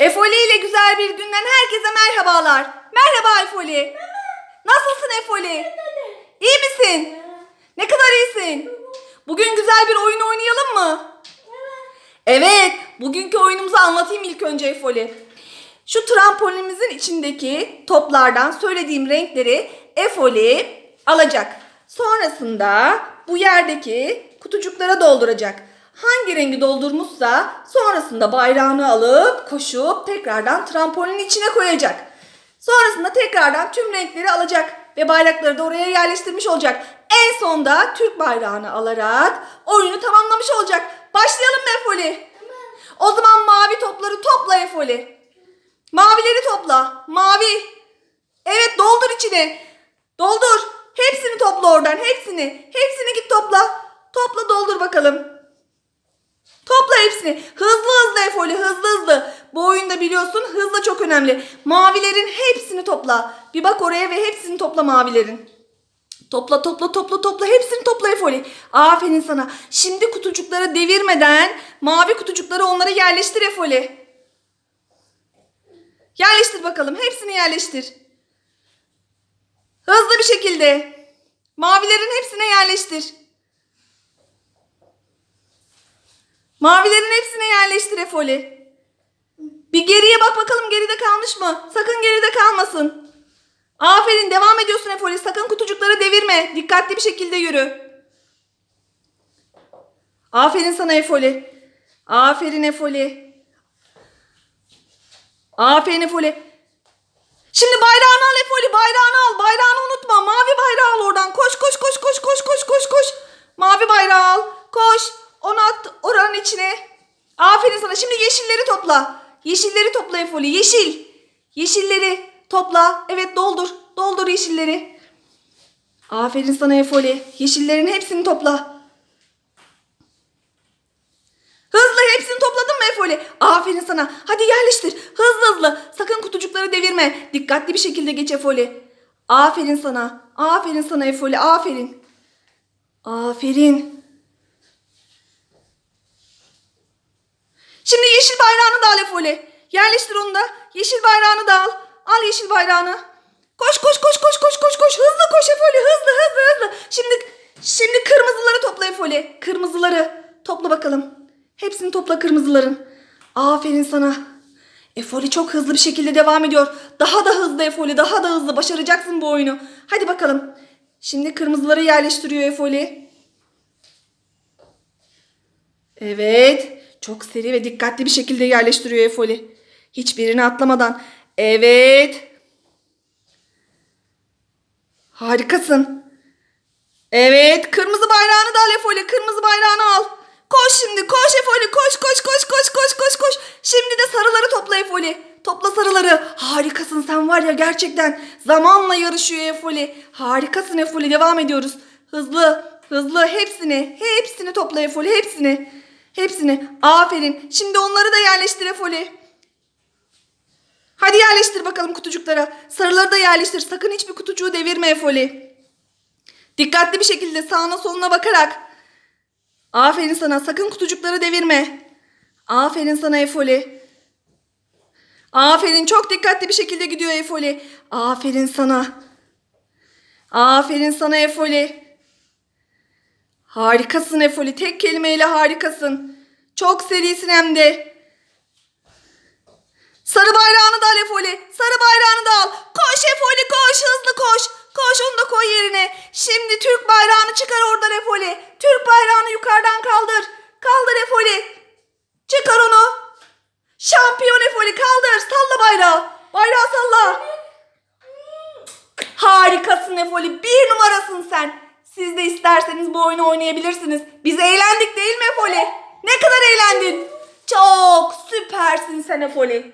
Efoli ile güzel bir günden herkese merhabalar. Merhaba Efoli. Nasılsın Efoli? İyi misin? Ne kadar iyisin? Bugün güzel bir oyun oynayalım mı? Evet, bugünkü oyunumuzu anlatayım ilk önce Efoli. Şu trampolinimizin içindeki toplardan söylediğim renkleri Efoli alacak. Sonrasında bu yerdeki kutucuklara dolduracak. Hangi rengi doldurmuşsa sonrasında bayrağını alıp koşup tekrardan trampolinin içine koyacak. Sonrasında tekrardan tüm renkleri alacak ve bayrakları da oraya yerleştirmiş olacak. En sonda Türk bayrağını alarak oyunu tamamlamış olacak. Başlayalım mı Efoli? O zaman mavi topları topla Efoli. Mavileri topla. Mavi. Evet doldur içine. Doldur. Hepsini topla oradan. Hepsini. Hepsini git topla. Topla doldur bakalım. Topla hepsini. Hızlı hızlı Efoli hızlı hızlı. Bu oyunda biliyorsun hızlı çok önemli. Mavilerin hepsini topla. Bir bak oraya ve hepsini topla mavilerin. Topla topla topla topla hepsini topla Efoli. Aferin sana. Şimdi kutucukları devirmeden mavi kutucukları onlara yerleştir Efoli. Yerleştir bakalım. Hepsini yerleştir. Hızlı bir şekilde. Mavilerin hepsine yerleştir. Mavilerin hepsine yerleştir Efoli. Bir geriye bak bakalım geride kalmış mı? Sakın geride kalmasın. Aferin devam ediyorsun Efoli. Sakın kutucukları devirme. Dikkatli bir şekilde yürü. Aferin sana Efoli. Aferin Efoli. Aferin Efoli. Şimdi bayrağını al Efoli. Bayrağını al. Bayrağını unutma. Topla. Yeşilleri topla Efoli. Yeşil. Yeşilleri topla. Evet doldur. Doldur yeşilleri. Aferin sana Efoli. Yeşillerin hepsini topla. Hızlı hepsini topladın mı Efoli? Aferin sana. Hadi yerleştir. Hızlı hızlı. Sakın kutucukları devirme. Dikkatli bir şekilde geç Efoli. Aferin sana. Aferin sana Efoli. Aferin. Aferin. Şimdi yeşil bayrağını da al Efoli. Yerleştir onu da. Yeşil bayrağını da al. Al yeşil bayrağını. Koş koş koş koş koş koş koş. Hızlı koş Efoli. Hızlı hızlı hızlı. Şimdi şimdi kırmızıları topla Efoli. Kırmızıları. Topla bakalım. Hepsini topla kırmızıların. Aferin sana. Efoli çok hızlı bir şekilde devam ediyor. Daha da hızlı Efoli. Daha da hızlı. Başaracaksın bu oyunu. Hadi bakalım. Şimdi kırmızıları yerleştiriyor Efoli. Evet. Çok seri ve dikkatli bir şekilde yerleştiriyor Efoli. Hiçbirini atlamadan. Evet. Harikasın. Evet. Kırmızı bayrağını da al Efoli. Kırmızı bayrağını al. Koş şimdi. Koş Efoli. Koş koş koş koş koş koş koş. Şimdi de sarıları topla Efoli. Topla sarıları. Harikasın sen var ya gerçekten. Zamanla yarışıyor Efoli. Harikasın Efoli. Devam ediyoruz. Hızlı. Hızlı. Hepsini. Hepsini topla Efoli. Hepsini. Hepsini. Aferin. Şimdi onları da yerleştir Efoli. Hadi yerleştir bakalım kutucuklara. Sarıları da yerleştir. Sakın hiçbir kutucuğu devirme Efoli. Dikkatli bir şekilde sağına soluna bakarak. Aferin sana. Sakın kutucukları devirme. Aferin sana Efoli. Aferin. Çok dikkatli bir şekilde gidiyor Efoli. Aferin sana. Aferin sana Efoli. Harikasın Efoli. Tek kelimeyle harikasın. Çok serisin hem de. Sarı bayrağını da al Efoli. Sarı bayrağını da al. Koş Efoli koş. Hızlı koş. Koş onu da koy yerine. Şimdi Türk bayrağını çıkar oradan Efoli. Türk bayrağını yukarıdan kaldır. Kaldır Efoli. Çıkar onu. Şampiyon Efoli kaldır. Salla bayrağı. Bayrağı salla. Harikasın Efoli. Bir numarasın sen. Siz de isterseniz bu oyunu oynayabilirsiniz. Biz eğlendik değil mi Efoli? Ne kadar eğlendin? Çok süpersin sen Efoli.